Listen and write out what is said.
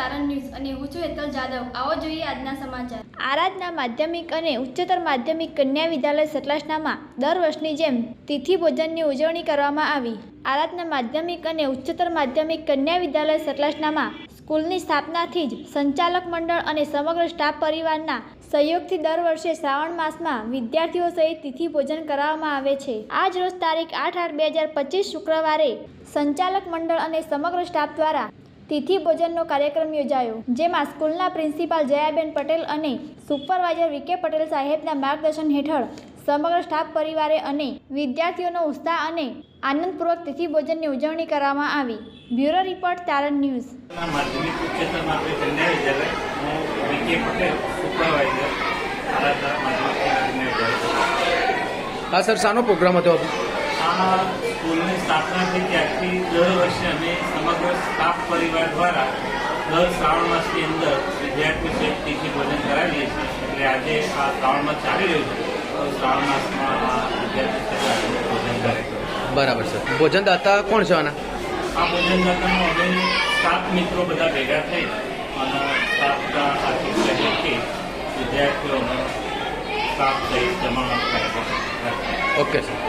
અને હું છું હેતલ જાદવ. આવો જોઈએ આજના સમાચાર. આરાધના માધ્યમિક અને ઉચ્ચતર માધ્યમિક કન્યા વિદ્યાલય સતલાસનામાં દર વર્ષની જેમ તિથિ ભોજનની ઉજવણી કરવામાં આવી. આરાધના માધ્યમિક અને ઉચ્ચતર માધ્યમિક કન્યા વિદ્યાલય સતલાસનામાં સ્કૂલની સ્થાપનાથી જ સંચાલક મંડળ અને સમગ્ર સ્ટાફ પરિવારના સહયોગથી દર વર્ષે શ્રાવણ માસમાં વિદ્યાર્થીઓ સહિત તિથિ ભોજન કરાવવામાં આવે છે. આજ રોજ તારીખ આઠ આઠ બે હજાર પચીસ શુક્રવારે સંચાલક મંડળ અને સમગ્ર સ્ટાફ દ્વારા તિથિ ભોજનનો કાર્યક્રમ યોજાયો જેમાં સ્કૂલના પ્રિન્સિપાલ જયાબેન પટેલ અને સુપરવાઇઝર વિકે પટેલ સાહેબના માર્ગદર્શન હેઠળ સમગ્ર સ્ટાફ પરિવારે અને વિદ્યાર્થીઓનો ઉત્સાહ અને આનંદપૂર્વક તિથિ ભોજનની ઉજવણી કરવામાં આવી. Bureau report Taran news. માધ્યમિક ઉચ્ચતર માધ્યમિક વિદ્યાલય. હું વિકે પટેલ સુપરવાઇઝર. આરાધના માધ્યમિક કન્યા વિદ્યાલય. હા સર શાનો પ્રોગ્રામ હતો? આ સ્કૂલની સ્થાપના થઈ ત્યારથી દર વર્ષે અમે સમગ્ર સ્ટાફ પરિવાર દ્વારા દર શ્રાવણ માસની અંદર વિદ્યાર્થીઓ સહિત તિથિ ભોજન કરાવીએ છીએ. એટલે આજે આ શ્રાવણ માસ ચાલી રહ્યું છે. શ્રાવણ માસમાં વિદ્યાર્થી ભોજન કાર્યક્રમ બરાબર છે. ભોજનદાતા કોણ છે આના? આ ભોજનદાતામાં અમે સાત મિત્રો બધા ભેગા થઈ અને સાતના આર્થિક સહયોગથી વિદ્યાર્થીઓનો સ્ટાફ સહિત જમા કાર્યક્રમ ઓકે સર.